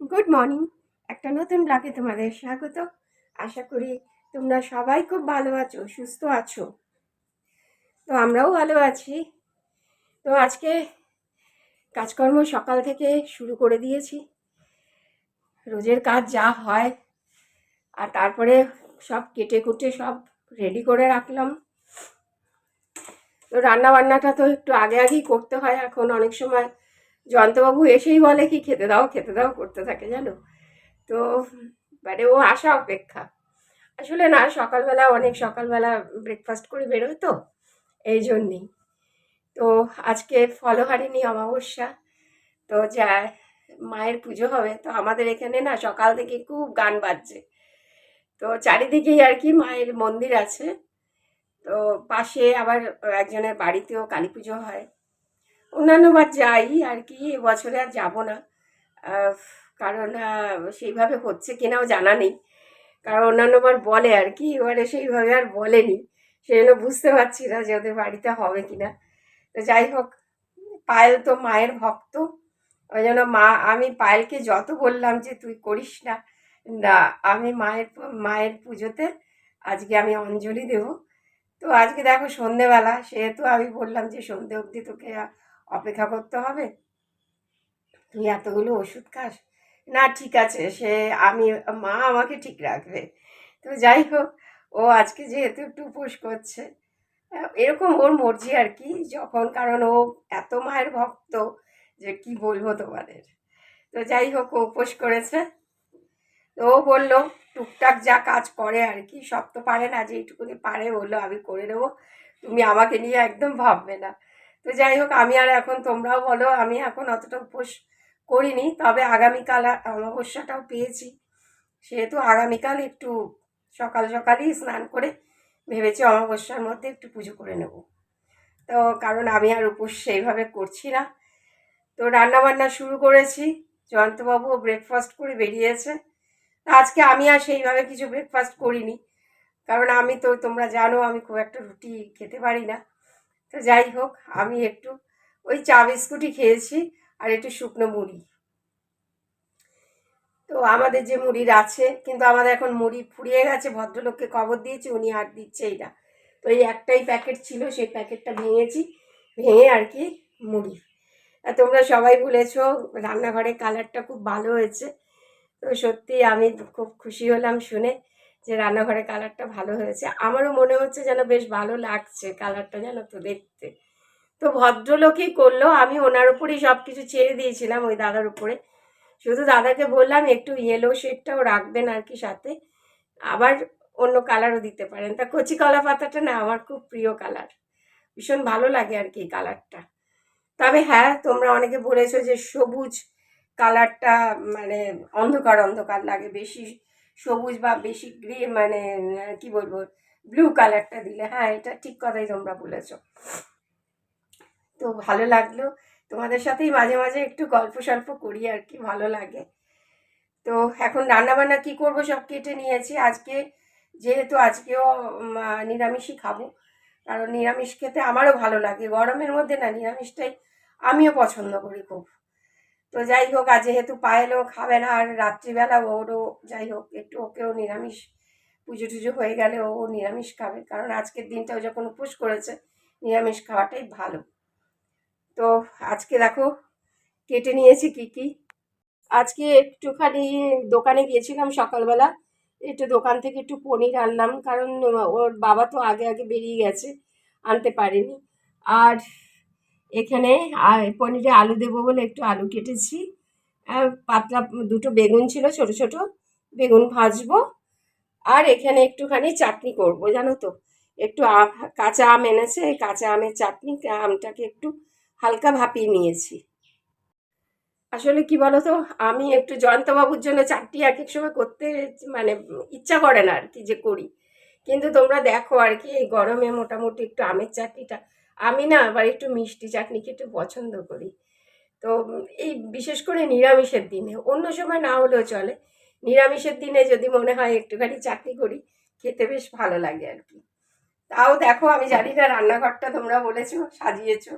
Good morning একটা নতুন ব্লগে তোমাদের স্বাগত। আশা করি তোমরা সবাই খুব ভালো আছো, সুস্থ আছো। তো আমরাও ভালো আছি। তো আজকে কাজকর্ম সকাল থেকে শুরু করে দিয়েছি। রোজের কাজ যা হয়, আর তারপরে সব কেটে কুটে সব রেডি করে রাখলাম। তো রান্না বান্নাটা তো একটু আগে আগেই করতে হয়, এখন অনেক সময় জয়ন্তবাবু এসেই বলে কি খেতে দাও খেতে দাও, করতে থাকে জানো? তো মানে ও আসা অপেক্ষা। আসলে না, সকালবেলা, অনেক সকালবেলা ব্রেকফাস্ট করে বেরোয় তো এই জন্যেই। তো আজকে ফলহারিণী অমাবস্যা, তো যা মায়ের পুজো হবে, তো আমাদের এখানে না সকাল থেকে খুব গান বাজছে। তো চারিদিকেই আর কি মায়ের মন্দির আছে। তো পাশে আবার একজনের বাড়িতেও কালী পুজো হয়। অন্যান্যবার যাই আর কি এবছরে আর যাব না। কারণ সেইভাবে হচ্ছে কিনাও জানা নেই। কারণ অন্যান্যবার বলে আর কি, এবারে সেইভাবে আর বলেনি। সেই জন্য বুঝতে পারছি না যে ওদের বাড়িতে হবে কিনা। তো যাই হোক, পায়েল তো মায়ের ভক্ত। ওই জন্য মা, আমি পায়েলকে যত বললাম যে তুই করিস না না, আমি মায়ের মায়ের পুজোতে আজকে আমি অঞ্জলি দেব। তো আজকে দেখো সন্ধেবেলা, সেহেতু আমি বললাম যে সন্ধে অবধি তোকে অপেক্ষা করতে হবে। তুই এতগুলো ওষুধ খাস? না, ঠিক আছে, সে আমি, মা আমাকে ঠিক রাখবে। তো যাই হোক, ও আজকে যেহেতু একটু উপোস করছে, এরকম ওর মর্জি আর কি, যখন, কারণ ও এত মায়ের ভক্ত যে কি বলব তোমাদের। তো যাই হোক, ও উপোস করেছে। তো ও বলল, টুকটাক যা কাজ করে আর কি, সব তো পারে না, যেইটুকুনি পারে বলল, আমি করে দেবো তুমি আমাকে নিয়ে একদম ভাববে না। তো যাই হোক, আমি আর এখন তোমরাও বলো, আমি এখন অতটা উপোস করিনি, তবে আগামীকাল অমাবস্যাটাও পেয়েছি। সেহেতু আগামীকাল একটু সকাল সকালই স্নান করে ভেবেছি অমাবস্যার মধ্যে একটু পুজো করে নেব। তো কারণ আমি আর উপোস সেইভাবে করছি না। তো রান্না বান্না শুরু করেছি জয়ন্তবাবুও ব্রেকফাস্ট করে বেরিয়েছে। আজকে আমি আর সেইভাবে কিছু ব্রেকফাস্ট করিনি। কারণ আমি তো তোমরা জানো, আমি খুব একটা রুটি খেতে পারি না। তো যাই হোক, আমি একটু ওই চা বিস্কুটই খেয়েছি আর একটু শুকনো মুড়ি। তো আমাদের যে মুড়ির আছে, কিন্তু আমাদের এখন মুড়ি ফুরিয়ে গেছে, ভদ্রলোককে খবর দিয়েছি, উনি আর দিচ্ছেই না তো এই একটাই প্যাকেট ছিল, সেই প্যাকেটটা ভেঙেছি, ভেঙে আর কি মুড়ি। আর তোমরা সবাই বলেছ রান্নাঘরের কালারটা খুব ভালো হয়েছে। তো সত্যি আমি খুব খুশি হলাম শুনে। যে রান্নাঘরের কালারটা ভালো হয়েছে। আমারও মনে হচ্ছে যেন বেশ ভালো লাগছে কালারটা যেন তো দেখতে। তো ভদ্রলোকই করল, আমি ওনার উপরেই সব কিছু ছেড়ে দিয়েছিলাম ওই দাদার উপরে। শুধু দাদাকে বললাম, একটু ইয়েলো শেডটাও রাখবেন আর কি সাথে। আবার অন্য কালারও দিতে পারেন। তা কচি কলা পাতাটা না, আমার খুব প্রিয় কালার। ভীষণ ভালো লাগে আর কি কালারটা। তবে হ্যাঁ তোমরা অনেকে বলেছ যে সবুজ কালারটা মানে অন্ধকার অন্ধকার লাগে, বেশি সবুজ বা বেশি গ্রে মানে কি বলব ব্লু কালারটা দিলে। হ্যাঁ এটা ঠিক কথাই তোমরা বলেছ। তো ভালো লাগল। তোমাদের সাথেই মাঝে মাঝে একটু গল্প সল্প করি আর কি, ভালো লাগে। তো এখন রান্না বান্না কি করব সব কেটে নিয়েছি। আজকে যেহেতু আজকেও নিরামিষই খাব। কারণ নিরামিষ খেতে আমারও ভালো লাগে। গরমের মধ্যে না, নিরামিষটাই আমিও পছন্দ করি খুব। তো যাই হোক আর যেহেতু পায়েলও খাবে না, আর রাত্রিবেলা ওরও যাই হোক একটু ওকেও নিরামিষ পুজো টুজো হয়ে গেলে ও নিরামিষ খাবে। কারণ আজকের দিনটাও যখন উপোস করেছে, নিরামিষ খাওয়াটাই ভালো। তো আজকে দেখো, কেটে নিয়েছি কি কি। আজকে একটুখানি দোকানে গিয়েছিলাম সকালবেলা, একটু দোকান থেকে একটু পনির আনলাম, কারণ ওর বাবা তো আগে আগে বেরিয়ে গেছে, আনতে পারেনি। আর এখানে পনিরে আলু দেবো বলে একটু আলু কেটেছি। পাতলা দুটো বেগুন ছিল, ছোট ছোট বেগুন ভাজবো। আর এখানে একটুখানি চাটনি করব, জানো তো। একটু কাঁচা আম এনেছে, এই কাঁচা আমের চাটনি আমটাকে একটু হালকা ভাপিয়ে নিয়েছি। আসলে কি বলো তো আমি একটু জয়ন্তবাবুর জন্য চাটনি এক এক সময় করতে মানে ইচ্ছা করে না আর কি যে করি। কিন্তু তোমরা দেখো আর কি, এই গরমে মোটামুটি একটু আমের চাটনিটা আমি না আবার একটু মিষ্টি চাটনি খেতে পছন্দ করি। তো এই বিশেষ করে নিরামিষের দিনে, অন্য সময় না হলেও চলে। নিরামিষের দিনে যদি মনে হয় একটুখানি চাটনি করি, খেতে বেশ ভালো লাগে আর কি। তাও দেখো আমি জানি না রান্নাঘরটা তোমরা বলেছ, সাজিয়েছো,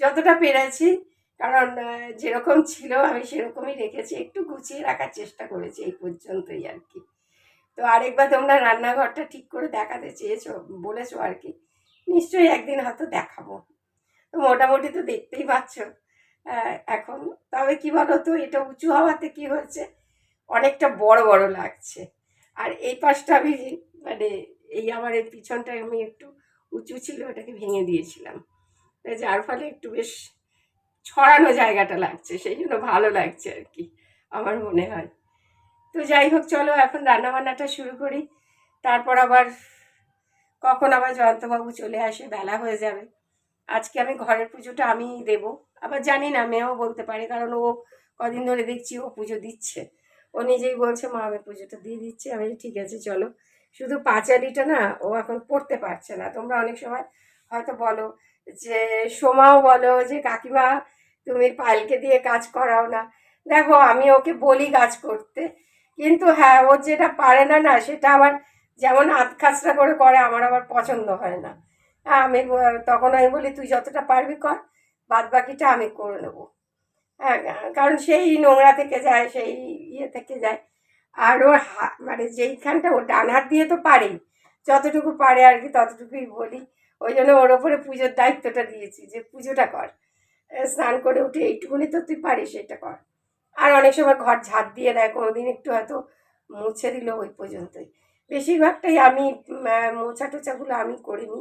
যতটা পেরেছি। কারণ যেরকম ছিল আমি সেরকমই রেখেছি, একটু গুছিয়ে রাখার চেষ্টা করেছি এই পর্যন্তই আর কি। তো আরেকবার তোমরা রান্নাঘরটা ঠিক করে দেখাতে চেয়েছো, বলেছ আর কি। নিশ্চয়ই একদিন হয়তো দেখাবো। তো মোটামুটি তো দেখতেই পাচ্ছ। এখন তবে কি বলো তো, এটা উঁচু হওয়াতে কি হয়েছে? অনেকটা বড় বড় লাগছে। আর এই পাশটা আমি মানে এই আমার এই পিছনটা আমি একটু উঁচু ছিল, ওটাকে ভেঙে দিয়েছিলাম। যার ফলে একটু বেশ ছড়ানো জায়গাটা লাগছে, সেই জন্য ভালো লাগছে আর কি, আমার মনে হয়। তো যাই হোক, চলো এখন রান্নাবান্নাটা শুরু করি। তারপর আবার কখন আবার জয়ন্তবাবু চলে আসে, বেলা হয়ে যাবে। আজকে আমি ঘরের পুজোটা আমি দেব। আবার জানি না, মেয়েও বলতে পারে, কারণ ও কদিন ধরে দেখছি ও পুজো দিচ্ছে। ও নিজেই বলছে, মা, আমি পুজোটা দিয়ে দিচ্ছি। আমি ঠিক আছে, চলো। শুধু পাঁচালিটা না, ও এখন পড়তে পারছে না। তোমরা অনেক সময় হয়তো বলো যে, সোমাও বলো যে, কাকিমা, তুমি পায়েলকে দিয়ে কাজ করাও না। দেখো, আমি ওকে বলি কাজ করতে। কিন্তু হ্যাঁ ও যেটা পারে না না, সেটা আবার যেমন হাত খাচড়া করে করে আমার আবার পছন্দ হয় না। হ্যাঁ, আমি তখন আমি বলি তুই যতটা পারবি কর বাদ বাকিটা আমি করে নেব। হ্যাঁ কারণ সেই নোংরা থেকে যায় সেই ইয়ে থেকে যায়। আর ওর মানে যেইখানটা ও ডান হাত দিয়ে তো পারেই যতটুকু পারে আর কি ততটুকুই বলি। ওই জন্য ওর ওপরে পুজোর দায়িত্বটা দিয়েছি যে পুজোটা কর। স্নান করে উঠে এইটুকুনি তো তুই পারিস সেটা কর। আর অনেক সময় ঘর ঝাঁট দিয়ে দেয় কোনোদিন একটু হয়তো মুছে দিল ওই পর্যন্তই। বেশিরভাগটাই আমি মোছা টোচাগুলো আমি করিনি।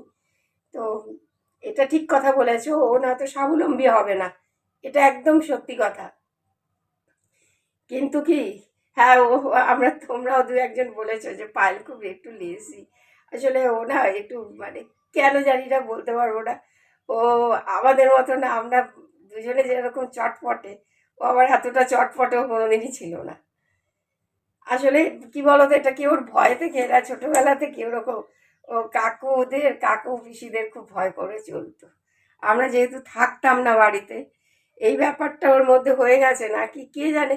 তো এটা ঠিক কথা বলেছ, ও না তো স্বাবলম্বী হবে না। এটা একদম সত্যি কথা। কিন্তু কি হ্যাঁ ও, আমরা তোমরাও দু একজন বলেছ যে পায়েল খুব একটু লেজি আসলে ও না একটু মানে কেন জানি না বলতে পারব না। ও আমাদের মতো না, আমরা দুজনে যেরকম চটপটে, ও আবার এতটা চটপটেও কোনোদিনই ছিল না। আসলে কি বলতো, এটা কি ওর ভয় থেকে এরা ছোটোবেলা থেকে ওরকম, ও কাকুদের, কাকু পিসিদের খুব ভয় করে চলতো। আমরা যেহেতু থাকতাম না বাড়িতে, এই ব্যাপারটা ওর মধ্যে হয়ে গেছে না কি, কে জানে?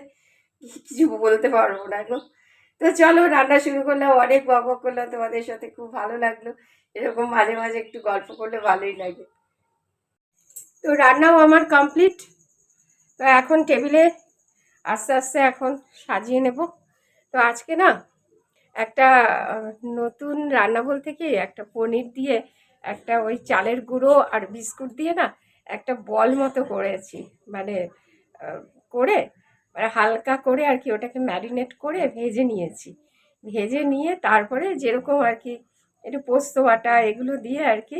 কিছু বলতে পারব না গো। তো চলো, রান্না শুরু করলাম, অনেক বক করলাম, তোমাদের সাথে খুব ভালো লাগল। এরকম মাঝে মাঝে একটু গল্প করলে ভালোই লাগে। তো রান্নাও আমার কমপ্লিট তো এখন টেবিলে আস্তে আস্তে এখন সাজিয়ে নেব। তো আজকে না একটা নতুন রান্না বলতে কি, একটা পনির দিয়ে একটা ওই চালের গুঁড়ো আর বিস্কুট দিয়ে না একটা বল মতো করেছি। মানে করে মানে হালকা করে আর কি ওটাকে ম্যারিনেট করে ভেজে নিয়েছি। ভেজে নিয়ে তারপরে যেরকম আর কি একটু পোস্ত বাটা এগুলো দিয়ে আর কি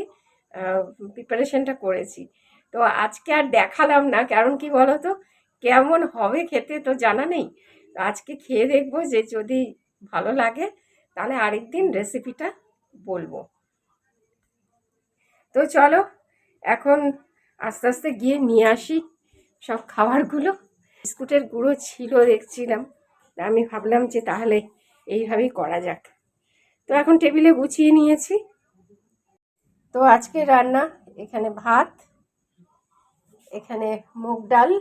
প্রিপারেশনটা করেছি। তো আজকে আর দেখালাম না, কারণ কি বলো তো কেমন হবে খেতে তো জানা নেই। তো আজকে খেয়ে দেখব যে যদি ভালো লাগে, তাহলে আরেকদিন রেসিপিটা বলব। তো চলো, এখন আস্তে আস্তে গিয়ে নিয়ে আসি সব খাবারগুলো। বিস্কুটের গুঁড়ো ছিল দেখছিলাম আমি ভাবলাম যে তাহলে এইভাবেই করা যাক। তো এখন টেবিলে গুছিয়ে নিয়েছি। তো আজকে রান্না এখানে ভাত, এখানে মুগ ডাল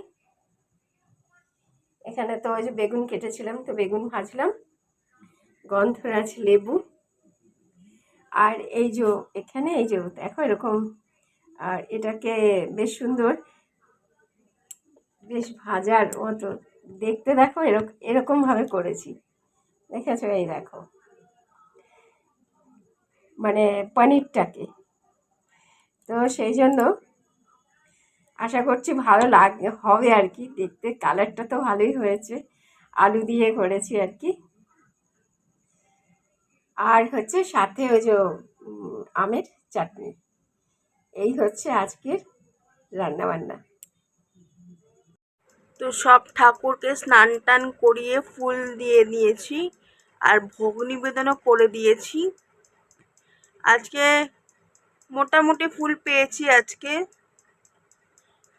এখানে তো ওই যে বেগুন কেটেছিলাম, তো বেগুন ভাজলাম। গন্ধরাজ লেবু। আর এই যে এখানে, এই যে দেখো এরকম, আর এটাকে বেশ সুন্দর, বেশ ভাজার মতো। দেখতে দেখো এরকম এরকমভাবে করেছি। দেখেছ? এই দেখো। মানে পনিরটাকে। তো সেই জন্য আশা করছি ভালো লাগ, হবে আর কি। দেখতে কালারটা তো ভালোই হয়েছে। আলু দিয়ে করেছি আর কি। আর হচ্ছে সাথে ওই যে আমের চাটনি। এই হচ্ছে আজকের রান্না বান্না তো সব ঠাকুরকে স্নান টান করিয়ে ফুল দিয়ে দিয়েছি আর ভোগ নিবেদনও করে দিয়েছি। আজকে মোটামুটি ফুল পেয়েছি আজকে।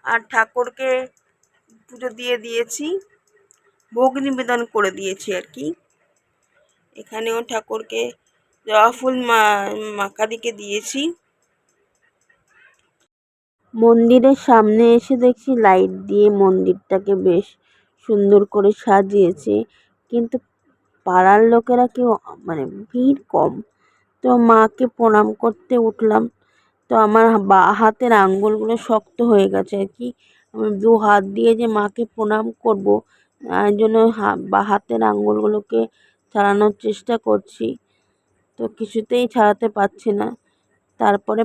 আর ঠাকুরকে পুজো দিয়ে দিয়েছি। ভোগ নিবেদন করে দিয়েছি আর কি। এখানেও ঠাকুরকে জবা ফুল মাকাদিকে দিয়েছি। মন্দিরের সামনে এসে দেখছি লাইট দিয়ে মন্দিরটাকে বেশ সুন্দর করে সাজিয়েছে। কিন্তু পাড়ার লোকেরা কেউ মানে ভিড় কম। তো মাকে প্রণাম করতে উঠলাম। তো আমার বা, হাতের আঙ্গুলগুলো শক্ত হয়ে গেছে আর কি। আমি দু হাত দিয়ে যে মাকে প্রণাম করব জন্য বা, হাতের আঙ্গুলগুলোকে ছাড়ানোর চেষ্টা করছি। তো কিছুতেই ছাড়াতে পারছি না। তারপরে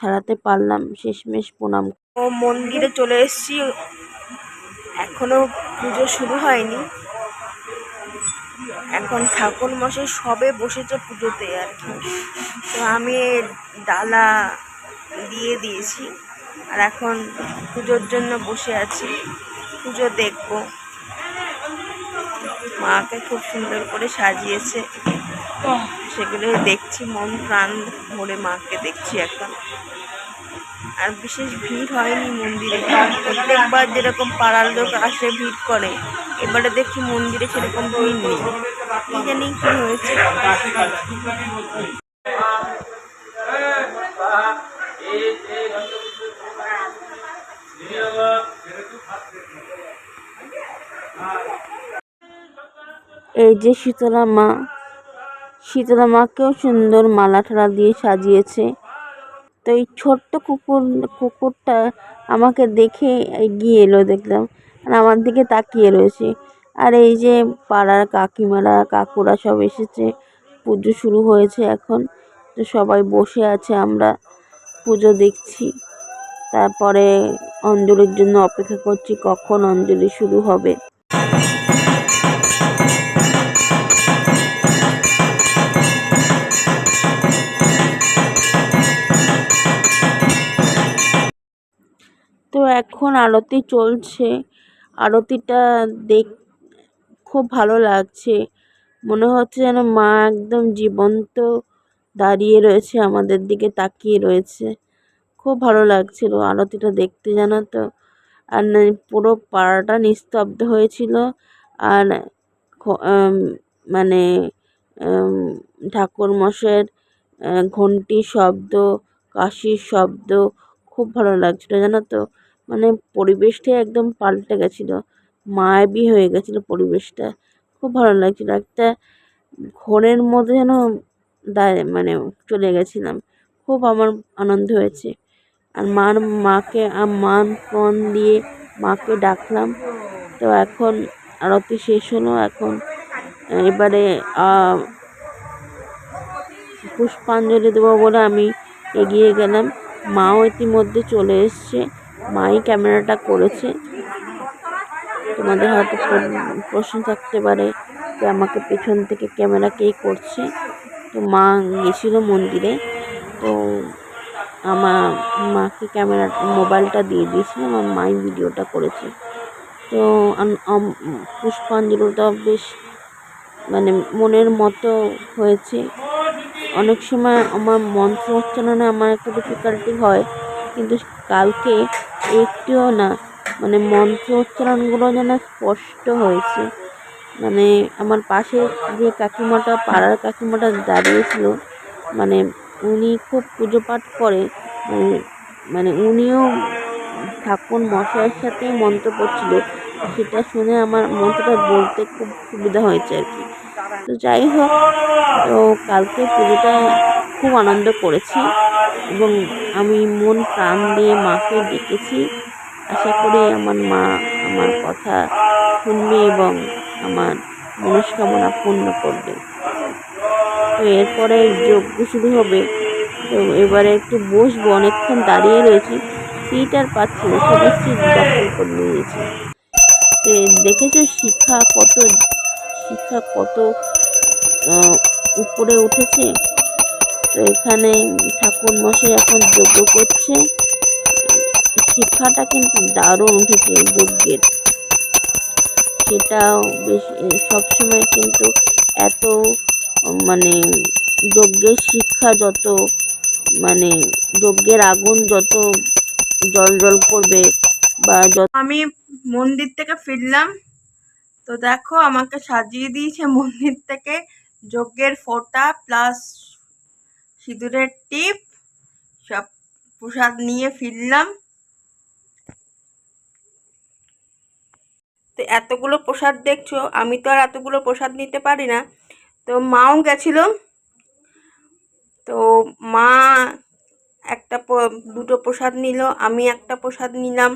ছাড়াতে পারলাম, শেষমেশ প্রণাম ও মন্দিরে চলে এসেছি। এখনও পুজো শুরু হয়নি। এখন ঠাকুর মশাই সবে বসেছে পুজোতে আর কি। তো আমি ডালা দিয়ে দিয়েছি। আর এখন পুজোর জন্য বসে আছি। পুজো দেখব। মাকে খুব সুন্দর করে সাজিয়েছে। সেগুলো দেখছি, মন প্রাণ ভরে মাকে দেখছি এখন। আর বিশেষ ভিড় হয়নি মন্দিরে। প্রত্যেকবার যেরকম পাড়ার লোক আসে, ভিড় করে। এবারে দেখছি মন্দিরে সেরকম ভিড় নেই। কি জানি কি হয়েছে। এই যে শীতলা মা, শীতলা মাকেও সুন্দর মালা ঠালা দিয়ে সাজিয়েছে। তো এই ছোট্ট কুকুর, কুকুরটা আমাকে দেখে এগিয়ে এলো দেখলাম, আর আমার দিকে তাকিয়ে রয়েছে। আর এই যে পাড়ার কাকিমারা, কাকুরা সব এসেছে, পুজো শুরু হয়েছে এখন। তো সবাই বসে আছে, আমরা পুজো দেখছি। তারপরে অঞ্জলির জন্য অপেক্ষা করছি, কখন অঞ্জলি শুরু হবে। তো এখন আরতি চলছে। আরতিটা দেখ, খুব ভালো লাগছে। মনে হচ্ছে যেন মা একদম জীবন্ত দাঁড়িয়ে রয়েছে, আমাদের দিকে তাকিয়ে রয়েছে। খুব ভালো লাগছিল আরতিটা দেখতে জানো তো। আর পুরো পাড়াটা নিস্তব্ধ হয়েছিল। আর মানে ঠাকুর মশাইয়ের ঘন্টির শব্দ, কাশির শব্দ, খুব ভালো লাগছিল জানো তো। মানে পরিবেশটাই একদম পাল্টে গেছিল। মায়াবী হয়ে গেছিল পরিবেশটা। খুব ভালো লাগছিল। একটা ঘোরের মধ্যে যেন দাঁড়িয়ে মানে চলে গেছিলাম। খুব আমার আনন্দ হয়েছে। আর মার, মাকে মান পণ দিয়ে মাকে ডাকলাম। তো এখন আরতি শেষ হলো। এখন এবারে পুষ্পাঞ্জলি দেবো বলে আমি এগিয়ে গেলাম। মাও ইতিমধ্যে চলে এসছে। মাই ক্যামেরাটা করেছে। তোমাদের হয়তো প্রশ্ন থাকতে পারে যে আমাকে পেছন থেকে ক্যামেরা কে করছে। তো মা গেছিল মন্দিরে। তো আমার মাকে ক্যামেরা, মোবাইলটা দিয়ে দিয়েছিলাম আমার মাই ভিডিওটা করেছে। তো পুষ্পাঞ্জলিটা বেশ মানে মনের মতো হয়েছে। অনেক সময় আমার মন্ত্র উচ্চারণে আমার একটু ডিফিকাল্টি হয়। কিন্তু কালকে একটুও না। মানে মন্ত্র উচ্চারণগুলো যেন স্পষ্ট হয়েছে। মানে আমার পাশে যে কাকিমাটা, পাড়ার কাকিমাটা দাঁড়িয়েছিল মানে উনি খুব পুজো পাঠ করে মানে মানে উনিও ঠাকুর মশাইয়ের সাথে মন্ত্র পড়ছিল। সেটা শুনে আমার মন্ত্রটা বলতে খুব সুবিধা হয়েছে আর কি। তো যাই হোক, তো কালকে পুজোটা খুব আনন্দ করেছি এবং আমি মন প্রাণ দিয়ে মাকে ডেকেছি। আশা করি আমার মা আমার কথা শুনবে এবং আমার মনস্কামনা পূর্ণ করবে। তো এরপরে যজ্ঞ শুরু হবে। তো এবারে একটু বসবো, অনেকক্ষণ দাঁড়িয়ে রয়েছি। সিট আর পাচ্ছি না, সবাই সিট দখল করে নিয়েছি তো দেখেছ শিক্ষা কত শিক্ষা কত উপরে উঠেছে? এখানে ঠাকুর মশাই এখন যজ্ঞ করছে। শিক্ষাটা কিন্তু দারুণ উঠেছে যজ্ঞের। সেটাও বেশ, সবসময় কিন্তু এত মানে যজ্ঞের শিক্ষা যত মানে যজ্ঞের আগুন যত জল জল করবে বা যত আমি মন্দির থেকে ফিরলাম। তো দেখো আমাকে সাজিয়ে দিয়েছে মন্দির থেকে যজ্ঞের ফোঁটা প্লাস সিঁদুরের টিপ, সব প্রসাদ নিয়ে ফিরলাম। তো এতগুলো প্রসাদ দেখছ, আমি তো আর এতগুলো প্রসাদ নিতে পারি না। তো মাও গেছিল। তো মা একটা দুটো প্রসাদ নিল, আমি একটা প্রসাদ নিলাম।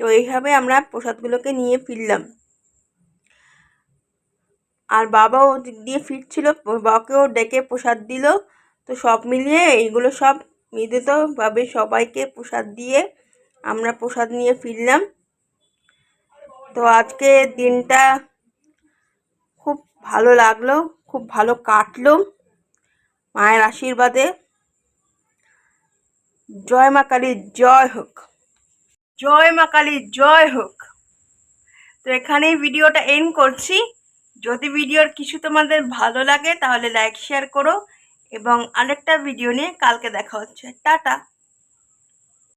তো এইভাবে আমরা প্রসাদগুলোকে নিয়ে ফিরলাম। আর বাবাও দিয়ে ফিরছিল, বাবাকেও ডেকে প্রসাদ দিল। তো সব মিলিয়ে এইগুলো সব মিলিতভাবে সবাইকে প্রসাদ দিয়ে আমরা প্রসাদ নিয়ে ফিরলাম। তো আজকে দিনটা খুব ভালো লাগল, খুব ভালো কাটলো মায়ের আশীর্বাদে। জয় মা কালীর জয় হোক। জয় মা কালীর জয় হোক। তো এখানেই ভিডিওটা এন্ড করছি। যদি ভিডিওর কিছু তোমাদের ভালো লাগে তাহলে লাইক শেয়ার করো। এবং আরেকটা ভিডিও নিয়ে কালকে দেখা হচ্ছে। টাটা।